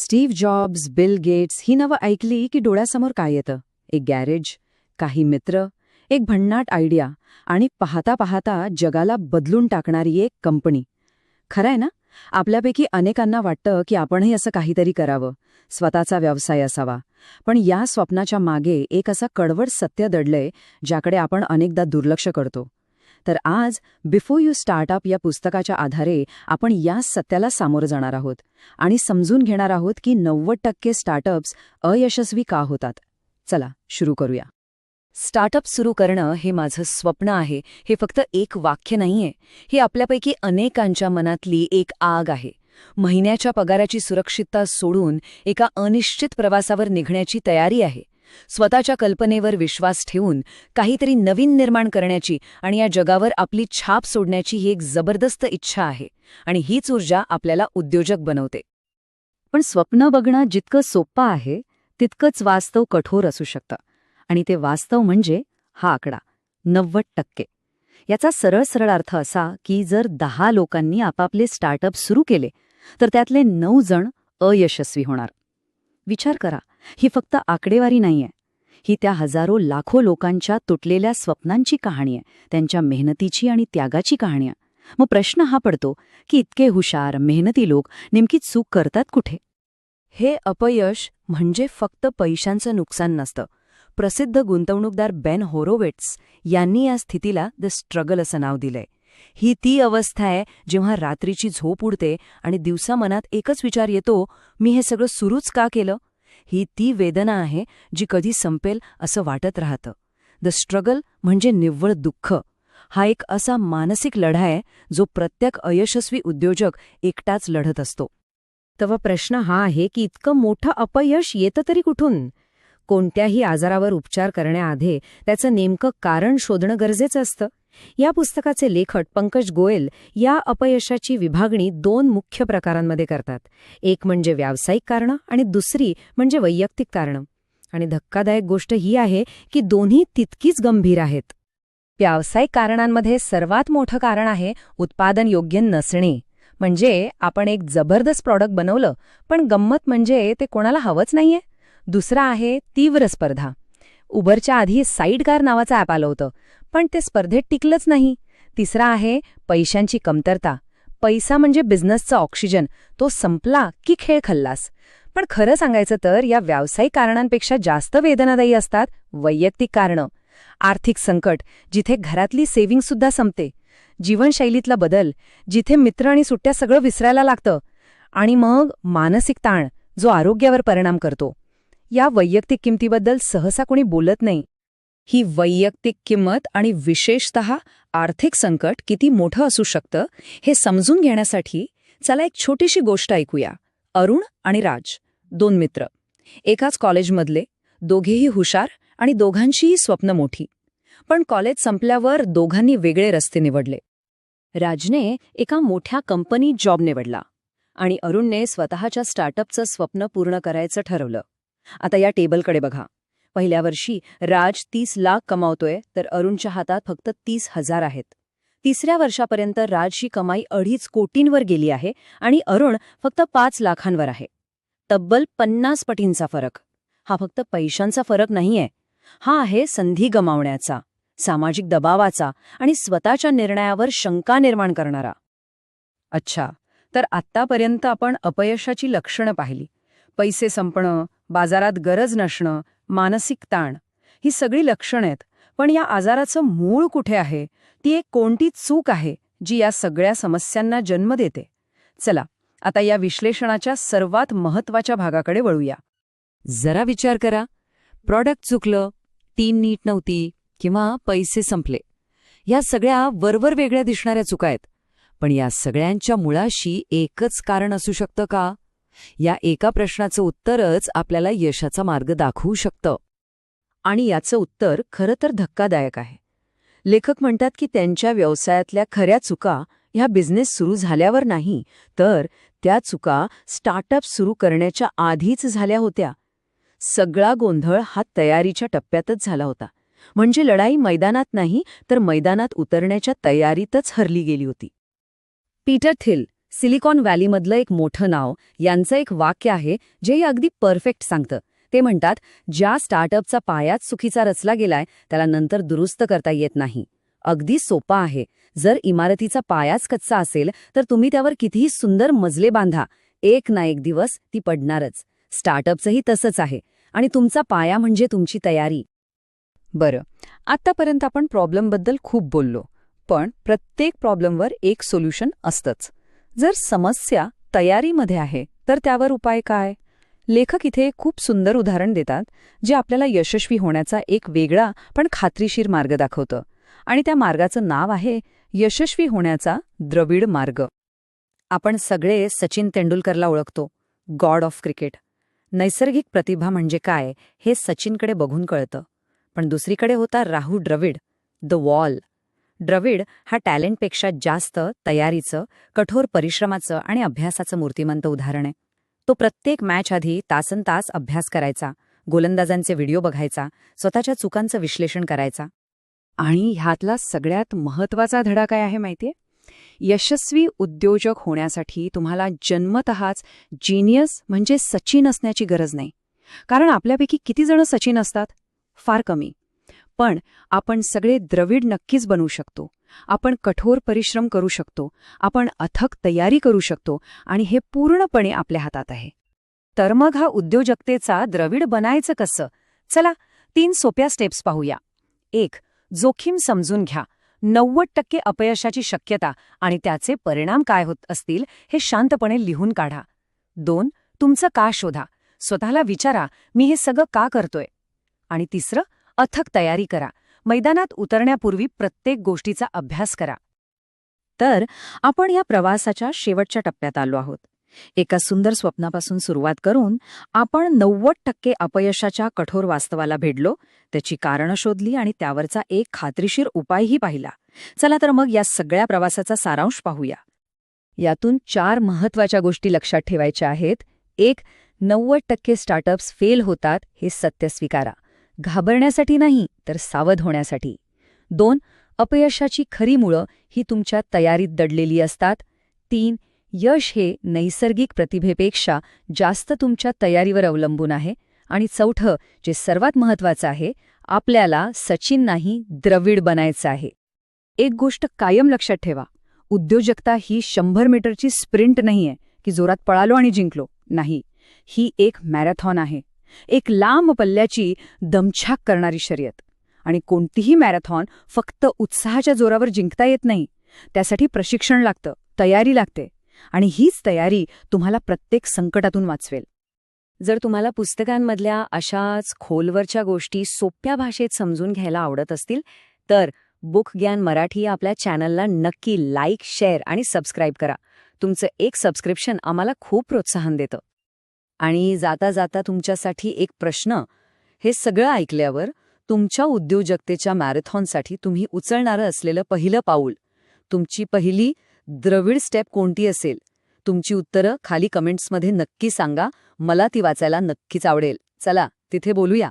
Steve Jobs Bill Gates ही नावं ऐकली की डोळ्यासमोर काय येतं? एक गॅरेज काही मित्र एक भन्नाट आयडिया आणि पाहता पाहता जगाला बदलून टाकणारी एक कंपनी. खरंय ना? आपल्यापैकी अनेकांना वाटतं की आपणही असं काहीतरी करावं स्वतःचा व्यवसाय असावा. पण या स्वप्नाच्या मागे एक असं कडवड सत्य दडलंय ज्याकडे आपण अनेकदा दुर्लक्ष करतो. तर आज बिफोर यू स्टार्टअप या पुस्तकाच्या आधारे आपण या सत्याला सामोरं जाणार आहोत. आणि समजून घेणार आहोत की नव्वद टक्के स्टार्टअप्स अयशस्वी का होतात. चला सुरू करूया. स्टार्टअप सुरू करणं हे माझं स्वप्न आहे. हे फक्त एक वाक्य नाहीये. हे आपल्यापैकी अनेकांच्या मनातली एक आग आहे. महिन्याच्या पगाराची सुरक्षितता सोडून एका अनिश्चित प्रवासावर निघण्याची तयारी आहे. स्वतःच्या कल्पनेवर विश्वास ठेवून काहीतरी नवीन निर्माण करण्याची आणि या जगावर आपली छाप सोडण्याची ही एक जबरदस्त इच्छा आहे आणि हीच ऊर्जा आपल्याला उद्योजक बनवते. पण स्वप्न बघणं जितकं सोपं आहे तितकंच वास्तव कठोर असू शकतं. आणि ते वास्तव म्हणजे हा आकडा नव्वद टक्के. याचा सरळ सरळ अर्थ असा की जर दहा लोकांनी आपापले स्टार्टअप सुरू केले तर त्यातले नऊ जण अयशस्वी होणार. विचार करा ही फक्त आकडेवारी नाहीये. ही त्या हजारो लाखो लोकांच्या तुटलेल्या स्वप्नांची कहाणी आहे त्यांच्या मेहनतीची आणि त्यागाची कहाणी आहे. मग प्रश्न हा पडतो की इतके हुशार मेहनती लोक नेमकी चूक करतात कुठे? हे अपयश म्हणजे फक्त पैशांचं नुकसान नसतं. प्रसिद्ध गुंतवणूकदार बेन होरोवेट्स यांनी या स्थितीला द स्ट्रगल असं नाव दिलंय. ही ती अवस्था आहे जेव्हा रात्रीची झोप उडते आणि दिवसा मनात एकच विचार येतो मी हे सगळं सुरूच का केलं? ही ती वेदना आहे जी कधी संपेल असं वाटत राहतं. द स्ट्रगल म्हणजे निव्वळ दुःख. हा एक असा मानसिक लढा आहे जो प्रत्येक अयशस्वी उद्योजक एकटाच लढत असतो. तेव्हा प्रश्न हा आहे की इतकं मोठं अपयश येतं तरी कुठून? कोणत्याही आजारावर उपचार करण्याआधी त्याचं नेमकं कारण शोधणं गरजेचं असतं. या पुस्तकाचे लेखक पंकज गोयल या अपयशाची विभागणी दोन मुख्य प्रकारांमध्ये करतात. एक म्हणजे व्यावसायिक कारणं आणि दुसरी म्हणजे वैयक्तिक कारणं. आणि धक्कादायक गोष्ट ही आहे की दोन्ही तितकीच गंभीर आहेत. व्यावसायिक कारणांमध्ये सर्वात मोठं कारण आहे उत्पादन योग्य नसणे. म्हणजे आपण एक जबरदस्त प्रॉडक्ट बनवलं पण गंमत म्हणजे ते कोणाला हवंच नाहीये. दुसरा आहे तीव्र स्पर्धा. उबरच्या आधी साईड कार नावाचं ॲप आलं होतं. पण ते स्पर्धेत टिकलंच नाही. तिसरा आहे पैशांची कमतरता. पैसा म्हणजे बिझनेसचा ऑक्सिजन. तो संपला की खेळ खल्लास. पण खरं सांगायचं तर या व्यावसायिक कारणांपेक्षा जास्त वेदनादायी असतात वैयक्तिक कारणं. आर्थिक संकट जिथे घरातली सेव्हिंगसुद्धा संपते. जीवनशैलीतला बदल जिथे मित्र आणि सुट्ट्या सगळं विसरायला लागतं. आणि मग मानसिक ताण जो आरोग्यावर परिणाम करतो. या वैयक्तिक किमतीबद्दल सहसा कोणी बोलत नाही. ही वैयक्तिक किंमत आणि विशेषत आर्थिक संकट किती मोठं असू शकतं हे समजून घेण्यासाठी चला एक छोटीशी गोष्ट ऐकूया. अरुण आणि राज दोन मित्र. एकाच कॉलेजमधले दोघेही हुशार आणि दोघांचीही स्वप्न मोठी. पण कॉलेज संपल्यावर दोघांनी वेगळे रस्ते निवडले. राजने एका मोठ्या कंपनीत जॉब निवडला आणि अरुणने स्वतःच्या स्टार्टअपचं स्वप्न पूर्ण करायचं ठरवलं. आता या टेबलकडे बघा. पहिल्या वर्षी राज तीस लाख कमावतोय तर अरुणच्या हातात फक्त तीस हजार आहेत. तिसऱ्या वर्षापर्यंत राजची कमाई अडीच कोटींवर गेली आहे आणि अरुण फक्त पाच लाखांवर आहे. तब्बल पन्नास पटींचा फरक. हा फक्त पैशांचा फरक नाहीये. हा आहे संधी गमावण्याचा सामाजिक दबावाचा आणि स्वतःच्या निर्णयावर शंका निर्माण करणारा. अच्छा तर आत्तापर्यंत आपण अपयशाची लक्षणं पाहिली. पैसे संपणं बाजारात गरज नसणं मानसिक ताण ही सगळी लक्षणं आहेत. पण या आजाराचं मूळ कुठे आहे? ती एक कोणती चूक आहे जी या सगळ्या समस्यांना जन्म देते? चला आता या विश्लेषणाच्या सर्वात महत्त्वाच्या भागाकडे वळूया. जरा विचार करा. प्रॉडक्ट चुकलं टीम नीट नव्हती किंवा पैसे संपले. या सगळ्या वरवर वेगळ्या दिसणाऱ्या चुका आहेत. पण या सगळ्यांच्या मुळाशी एकच कारण असू शकतं का? या एका प्रश्नाचं उत्तरच आपल्याला यशाचा मार्ग दाखवू शकतं. आणि याचं उत्तर खरं तर धक्कादायक आहे. लेखक म्हणतात की त्यांच्या व्यवसायातल्या खऱ्या चुका ह्या बिझनेस सुरू झाल्यावर नाही तर त्या चुका स्टार्टअप सुरू करण्याच्या आधीच झाल्या होत्या. सगळा गोंधळ हा तयारीच्या टप्प्यातच झाला होता. म्हणजे लढाई मैदानात नाही तर मैदानात उतरण्याच्या तयारीतच हरली गेली होती. पीटर थिल सिलिकॉन व्हॅलीमधलं एक मोठं नाव यांचं एक वाक्य आहे जे हे अगदी परफेक्ट सांगतं. ते म्हणतात ज्या स्टार्टअपचा पायाच चुकीचा रचला गेलाय त्याला नंतर दुरुस्त करता येत नाही. अगदी सोपा आहे. जर इमारतीचा पायाच कच्चा असेल तर तुम्ही त्यावर कितीही सुंदर मजले बांधा. एक ना एक दिवस ती पडणारच. स्टार्टअपचंही तसंच आहे. आणि तुमचा पाया म्हणजे तुमची तयारी. बरं. आत्तापर्यंत आपण प्रॉब्लेमबद्दल खूप बोललो. पण प्रत्येक प्रॉब्लेमवर एक सोल्युशन असतंच. जर समस्या तयारीमध्ये आहे तर त्यावर उपाय काय? लेखक इथे खूप सुंदर उदाहरण देतात जे आपल्याला यशस्वी होण्याचा एक वेगळा पण खात्रीशीर मार्ग दाखवतं. आणि त्या मार्गाचं नाव आहे यशस्वी होण्याचा द्रविड मार्ग. आपण सगळे सचिन तेंडुलकरला ओळखतो गॉड ऑफ क्रिकेट. नैसर्गिक प्रतिभा म्हणजे काय हे सचिनकडे बघून कळतं. पण दुसरीकडे होता राहू द्रविड द वॉल. द्रविड हा टॅलेंटपेक्षा जास्त तयारीचं कठोर परिश्रमाचं आणि अभ्यासाचं मूर्तिमंत उदाहरण आहे. तो प्रत्येक मॅच आधी तासन तास अभ्यास करायचा गोलंदाजांचे व्हिडिओ बघायचा स्वतःच्या चुकांचं विश्लेषण करायचा. आणि ह्यातला सगळ्यात महत्त्वाचा धडा काय आहे माहितीये? यशस्वी उद्योजक होण्यासाठी तुम्हाला जन्मतःच जिनियस म्हणजे सचिन असण्याची गरज नाही. कारण आपल्यापैकी किती जण सचिन असतात? फार कमी. पण आपण सगळे द्रविड नक्कीच बनवू शकतो. आपण कठोर परिश्रम करू शकतो. आपण अथक तयारी करू शकतो आणि हे पूर्णपणे आपल्या हातात आहे. तर मग हा उद्योजकतेचा द्रविड बनायचं कसं? चला तीन सोप्या स्टेप्स पाहूया. एक जोखीम समजून घ्या. नव्वद टक्के अपयशाची शक्यता आणि त्याचे परिणाम काय होत असतील हे शांतपणे लिहून काढा. दोन तुमचं का शोधा? स्वतःला विचारा मी हे सगळं का करतोय? आणि तिसरं अथक तयारी करा. मैदानात उतरण्यापूर्वी प्रत्येक गोष्टीचा अभ्यास करा. तर आपण या प्रवासाच्या शेवटच्या टप्प्यात आलो आहोत. एका सुंदर स्वप्नापासून सुरुवात करून आपण नव्वद टक्के अपयशाच्या कठोर वास्तवाला भेडलो त्याची कारणं शोधली आणि त्यावरचा एक खात्रीशीर उपायही पाहिला. चला तर मग या सगळ्या प्रवासाचा सारांश पाहूया. यातून चार महत्त्वाच्या गोष्टी लक्षात ठेवायच्या आहेत. एक नव्वद टक्के स्टार्टअप्स फेल होतात हे सत्य स्वीकारा. घाबरण्यासाठी नाही तर सावध होण्यासाठी. दोन अपयशाची खरी मुळं ही तुमच्या तयारीत दडलेली असतात. तीन यश हे नैसर्गिक प्रतिभेपेक्षा जास्त तुमच्या तयारीवर अवलंबून आहे. आणि चौथं जे सर्वात महत्वाचं आहे आपल्याला सचिन नाही द्रविड बनायचं आहे. एक गोष्ट कायम लक्षात ठेवा. उद्योजकता ही शंभर मीटरची स्प्रिंट नाहीये की जोरात पळालो आणि जिंकलो. नाही ही एक मॅरेथॉन आहे. एक लांब पल्ल्याची दमछाक करणारी शर्यत. आणि कोणतीही मॅरेथॉन फक्त उत्साहाच्या जोरावर जिंकता येत नाही. त्यासाठी प्रशिक्षण लागतं तयारी लागते. आणि हीच तयारी तुम्हाला प्रत्येक संकटातून वाचवेल. जर तुम्हाला पुस्तकांमधल्या अशाच खोलवरच्या गोष्टी सोप्या भाषेत समजून घ्यायला आवडत असतील तर बुक ज्ञान मराठी या आपल्या चॅनलला नक्की लाईक शेअर आणि सबस्क्राईब करा. तुमचं एक सबस्क्रिप्शन आम्हाला खूप प्रोत्साहन देतं. आणि जाता जाता तुमच्यासाठी एक प्रश्न. हे सगळं ऐकल्यावर तुमच्या उद्योजकतेच्या मॅरेथॉनसाठी तुम्ही उचलणारं असलेलं पहिलं पाऊल. तुमची पहिली द्रविड स्टेप कोणती असेल? तुमची उत्तरं खाली कमेंट्समध्ये नक्की सांगा. मला ती वाचायला नक्कीच आवडेल. चला तिथे बोलूया.